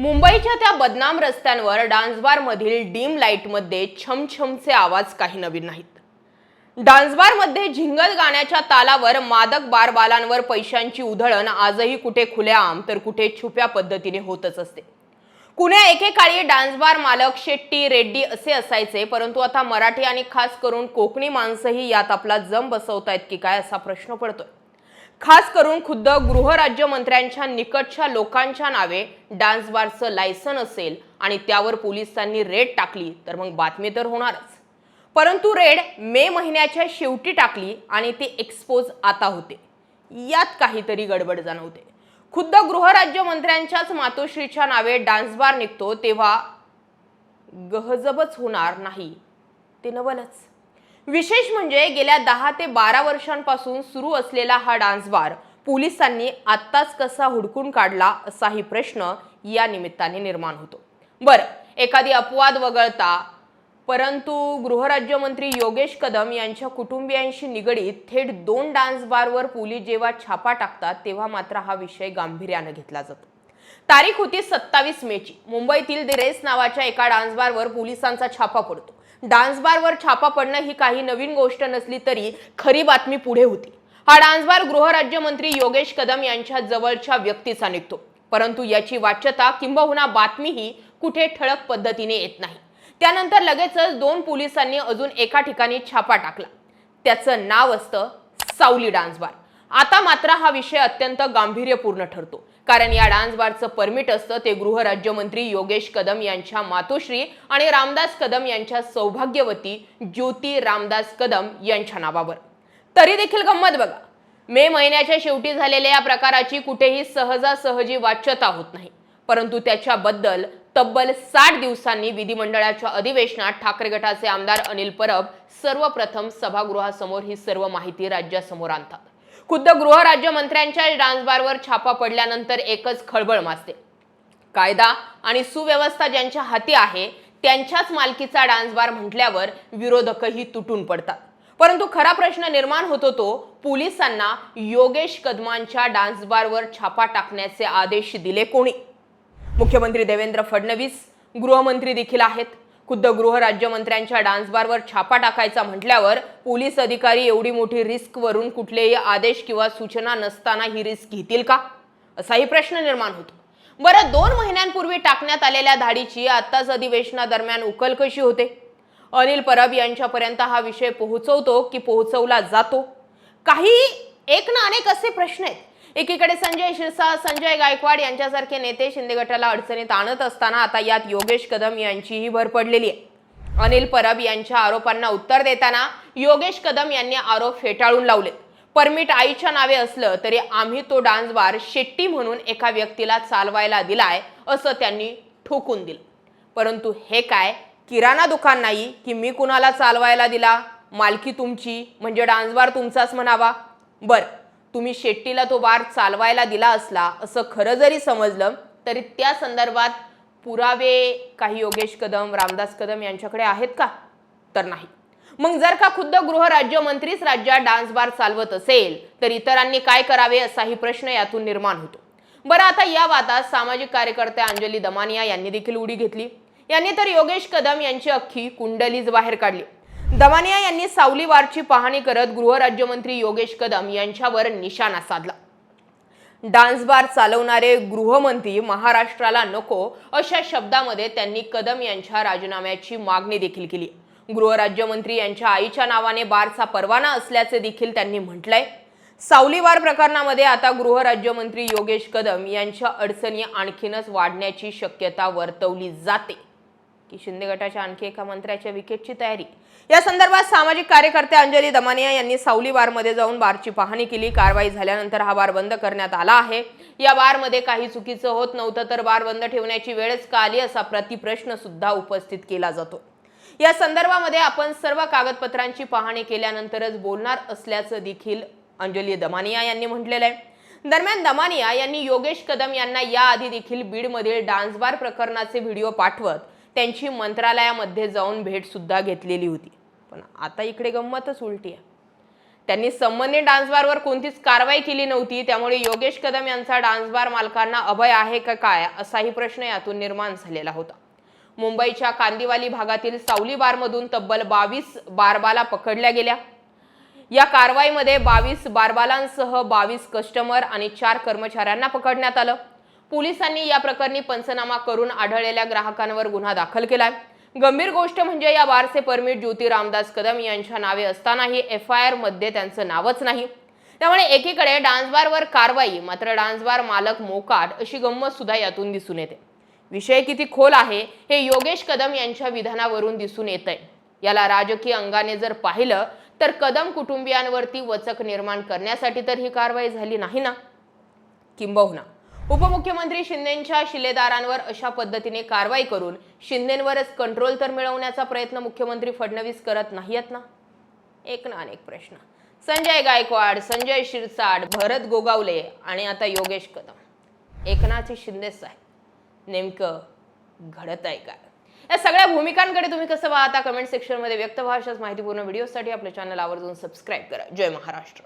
मुंबईच्या त्या बदनाम रस्त्यांवर डान्सबारमधील मधील डीम लाईटमध्ये छमछमचे आवाज काही नवीन नाहीत. डान्सबारमध्ये मध्ये झिंगल गाण्याच्या तालावर मादक बारबालांवर पैशांची उधळण आजही कुठे खुलेआम तर कुठे छुप्या पद्धतीने होतच असते. कुण्या एकेकाळी डान्सबार मालक शेट्टी रेड्डी असे असायचे परंतु आता मराठी आणि खास करून कोकणी माणसंही यात आपला जम बसवतायत की काय असा प्रश्न पडतोय. खास करून खुद्द गृहराज्यमंत्र्यांच्या निकटच्या लोकांच्या नावे डान्स बारचं लायसन असेल आणि त्यावर पोलिसांनी रेड टाकली तर मग बातमी तर होणारच. परंतु रेड मे महिन्याच्या शेवटी टाकली आणि ते एक्सपोज आता होते. यात काहीतरी गडबड जाणवते. खुद्द गृहराज्यमंत्र्यांच्याच मातोश्रीच्या नावे डान्स बार निघतो तेव्हा गहजबच होणार नाही. ते नवलच. विशेष म्हणजे गेल्या दहा ते बारा वर्षांपासून सुरू असलेला हा डान्स बार पोलिसांनी आत्ताच कसा हुडकून काढला असाही प्रश्न या निमित्ताने निर्माण होतो. बरं एखादी अपवाद वगळता परंतु गृहराज्यमंत्री योगेश कदम यांच्या कुटुंबियांशी निगडीत थेट दोन डान्स बारवर पोलीस जेव्हा छापा टाकतात तेव्हा मात्र हा विषय गांभीर्यानं घेतला जातो. तारीख होती सत्तावीस मेची. मुंबईतील द रेस नावाच्या एका डान्स बारवर पोलिसांचा छापा पडतो. डान्स बारवर छापा पडणं ही काही नवीन गोष्ट नसली तरी खरी बातमी पुढे होती. हा डान्सबार गृहराज्यमंत्री योगेश कदम यांच्या जवळच्या व्यक्तीचा निघतो. परंतु याची वाच्यता किंबहुना बातमीही कुठे ठळक पद्धतीने येत नाही. त्यानंतर लगेचच दोन पोलिसांनी अजून एका ठिकाणी छापा टाकला. त्याचं नाव असतं सावली डान्सबार आता मात्र हा विषय अत्यंत गांभीर्यपूर्ण ठरतो. कारण या डान्स बारचं परमिट असतं ते गृहराज्यमंत्री योगेश कदम यांच्या मातोश्री आणि रामदास कदम यांच्या सौभाग्यवती ज्योती रामदास कदम यांच्या नावावर. तरी देखील गंमत बघा. मे महिन्याच्या शेवटी झालेल्या या प्रकाराची कुठेही सहजासहजी वाच्यता होत नाही. परंतु त्याच्याबद्दल तब्बल साठ दिवसांनी विधिमंडळाच्या अधिवेशनात ठाकरे गटाचे आमदार अनिल परब सर्वप्रथम सभागृहासमोर ही सर्व माहिती राज्यासमोर आणतात. खुद्द गृहराज्यमंत्र्यांच्या डान्स बारवर छापा पडल्यानंतर एकच खळबळ माजते. कायदा आणि सुव्यवस्था ज्यांच्या हाती आहे त्यांच्याच मालकीचा डान्स बार म्हटल्यावर विरोधकही तुटून पडतात. परंतु खरा प्रश्न निर्माण होतो तो पोलिसांना योगेश कदमांच्या डान्स बारवर छापा टाकण्याचे आदेश दिले कोणी? मुख्यमंत्री देवेंद्र फडणवीस गृहमंत्री देखील आहेत. खुद्द गृहराज्यमंत्र्यांच्या डान्स बारवर छापा टाकायचा म्हटल्यावर पोलीस अधिकारी एवढी मोठी रिस्क वरून कुठलेही आदेश किंवा सूचना नसताना ही रिस्क घेतील का? असाही प्रश्न निर्माण होतो. बरं दोन महिन्यांपूर्वी टाकण्यात आलेल्या धाडीची आत्ताच अधिवेशनादरम्यान उकल कशी होते? अनिल परब यांच्यापर्यंत हा विषय पोहोचवतो की पोहोचवला जातो? काही एक ना अनेक असे प्रश्न आहेत. एकीकडे संजय शिरसा संजय गायकवाड यांच्यासारखे नेते शिंदे गटाला अडचणीत आणत असताना आता यात योगेश कदम यांचीही भर पडलेली आहे. अनिल परब यांच्या आरोपांना उत्तर देताना योगेश कदम यांनी आरोप फेटाळून लावले परमिट आईच्या नावे असलं तरी आम्ही तो डान्स बार शेट्टी म्हणून एका व्यक्तीला चालवायला दिलाय असं त्यांनी ठोकून दिलं. परंतु हे काय? किराणा दुकान नाही की मी कुणाला चालवायला दिला? मालकी तुमची म्हणजे डान्सबार तुमचाच म्हणावा? बरं. तुम्ही शेट्टीला तो बार चालवायला दिला असला असं खरं जरी समजलं तरी त्या संदर्भात पुरावे काही योगेश कदम रामदास कदम यांच्याकडे आहेत का? तर नाही. मग जर का खुद्द गृहराज्यमंत्रीच राज्यात डान्स बार चालवत असेल तर इतरांनी काय करावे असाही प्रश्न यातून निर्माण होतो. बरं आता या वादात सामाजिक कार्यकर्त्या अंजली दमानिया यांनी देखील उडी घेतली. यांनी तर योगेश कदम यांची अख्खी कुंडलीच बाहेर काढली. दमानिया यांनी सावली वारची पाहणी करत गृहराज्यमंत्री योगेश कदम यांच्यावर निशाणा साधला. डान्स बार चालवणारे गृहमंत्री महाराष्ट्राला नको अशा शब्दामध्ये त्यांनी कदम यांच्या राजीनाम्याची मागणी देखील केली. गृहराज्यमंत्री यांच्या आईच्या नावाने बारचा परवाना असल्याचे देखील त्यांनी म्हटलंय. सावलीवार प्रकरणामध्ये आता गृहराज्यमंत्री योगेश कदम यांच्या अडचणी आणखीनच वाढण्याची शक्यता वर्तवली जाते. की शिंदे गटाच्या आणखी एका मंत्र्याच्या विकेटची तयारी. या संदर्भात सामाजिक कार्यकर्त्या अंजली दमानिया यांनी सावली बारमध्ये जाऊन बारची पाहणी केली. कारवाई झाल्यानंतर हा बार बंद करण्यात आला आहे. या बारमध्ये काही चुकीचं होत नव्हतं तर बार बंद ठेवण्याची वेळच का आली असा प्रतिप्रश्न सुद्धा उपस्थित केला जातो. या संदर्भामध्ये आपण सर्व कागदपत्रांची पाहणी केल्यानंतरच बोलणार असल्याचं देखील अंजली दमानिया यांनी म्हटलेलं आहे. दरम्यान दमानिया यांनी योगेश कदम यांना याआधी देखील बीडमधील डान्स बार प्रकरणाचे व्हिडिओ पाठवत त्यांची मंत्रालयामध्ये जाऊन भेट सुद्धा घेतलेली होती. पण आता इकडे गंमतच उलटी आहे. त्यांनी संबंधित डान्सबारवर कोणतीच कारवाई केली नव्हती त्यामुळे योगेश कदम यांचा डान्स बार मालकांना अभय आहे का काय असाही प्रश्न यातून निर्माण झालेला होता. मुंबईच्या कांदिवाली भागातील सावली बारमधून तब्बल बावीस बारबाला पकडल्या गेल्या. या कारवाईमध्ये बावीस बारबालांसह बावीस कस्टमर आणि चार कर्मचाऱ्यांना पकडण्यात आलं. पोलिसांनी या प्रकरणी पंचनामा करून आढळलेल्या ग्राहकांवर गुन्हा दाखल केलाय. गंभीर गोष्ट म्हणजे या बारचे परमिट ज्योती रामदास कदम यांच्या नावे असतानाही एफ आय आरमध्ये त्यांचं नावच नाही. त्यामुळे एकीकडे डान्सबारवर कारवाई मात्र डान्स बार मालक मोकाट अशी गंमत सुद्धा यातून दिसून येते. विषय किती खोल आहे हे योगेश कदम यांच्या विधानावरून दिसून येत आहे याला राजकीय अंगाने जर पाहिलं तर कदम कुटुंबियांवरती वचक निर्माण करण्यासाठी तर ही कारवाई झाली नाही ना? किंबहुना. उपमुख्यमंत्री शिंदेच्या शिलेदारांवर अशा पद्धतीने कारवाई करून शिंदेवरच कंट्रोल तर मिळवण्याचा प्रयत्न मुख्यमंत्री फडणवीस करत नाहीयेत ना? एक ना अनेक प्रश्न. संजय गायकवाड संजय शिरसाट भरत गोगावले आणि आता योगेश कदम. एकनाथ शिंदे साहेब नेमकं घडत आहे काय? या सगळ्या भूमिकांकडे तुम्ही कसं पाहता? कमेंट सेक्शनमध्ये व्यक्त व्हा. अशाच माहितीपूर्ण व्हिडिओसाठी आपल्या चॅनल आवर्जून सबस्क्राईब करा. जय महाराष्ट्र.